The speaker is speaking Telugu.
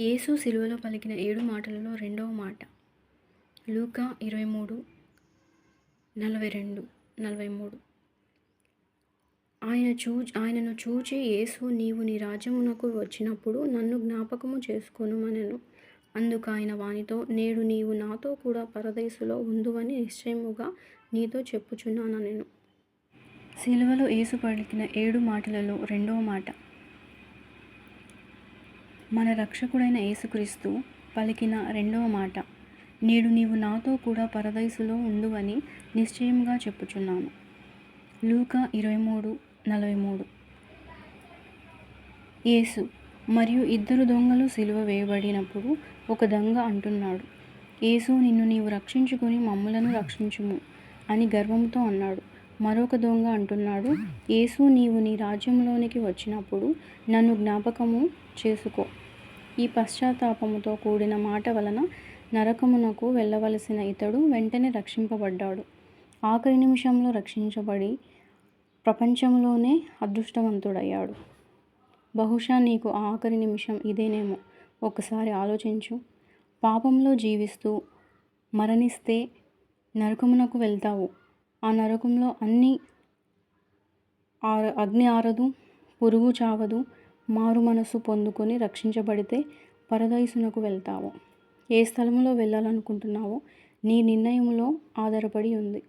యేసు సిలువలో పలికిన ఏడు మాటలలో రెండవ మాట. లూకా ఇరవై మూడు నలభై రెండు నలభై మూడు ఆయన చూ ఆయనను చూచి యేసు నీవు నీ రాజ్యమునకు వచ్చినప్పుడు నన్ను జ్ఞాపకము చేసుకొనుమనెను. అందుకు ఆయన వానితో నేడు నీవు నాతో కూడా పరదేశులో ఉందువని నిశ్చయముగా నీతో చెప్పుచున్నానెను సిలువలో యేసు పలికిన ఏడు మాటలలో రెండవ మాట. మన రక్షకుడైన యేసుక్రీస్తు పలికిన రెండవ మాట నేడు నీవు నాతో కూడా పరదైసులో ఉండువని నిశ్చయంగా చెప్పుచున్నాను. లూక ఇరవై మూడు నలభై మూడు యేసు మరియు ఇద్దరు దొంగలు సిలువ వేయబడినప్పుడు ఒక దొంగ అంటున్నాడు యేసు నిన్ను నీవు రక్షించుకుని మమ్ములను రక్షించుము అని గర్వంతో అన్నాడు. మరొక దొంగ అంటున్నాడు యేసు నీవు నీ రాజ్యంలోనికి వచ్చినప్పుడు నన్ను జ్ఞాపకము చేసుకో. ఈ పశ్చాత్తాపముతో కూడిన మాట వలన నరకమునకు వెళ్ళవలసిన ఇతడు వెంటనే రక్షింపబడ్డాడు. ఆఖరి నిమిషంలో రక్షించబడి ప్రపంచంలోనే అదృష్టవంతుడయ్యాడు. బహుశా నీకు ఆ ఆఖరి నిమిషం ఇదేనేమో. ఒకసారి ఆలోచించు. పాపంలో జీవిస్తూ మరణిస్తే నరకమునకు వెళ్తావు. ఆ నరకంలో అన్ని ఆర అగ్ని ఆరదు పురుగు చావదు మారు మనసు పొందుకొని రక్షించబడితే పరదైసునకు వెళ్తావు. ఏ స్థలంలో వెళ్ళాలనుకుంటున్నావో నీ నిర్ణయంలో ఆధారపడి ఉంది.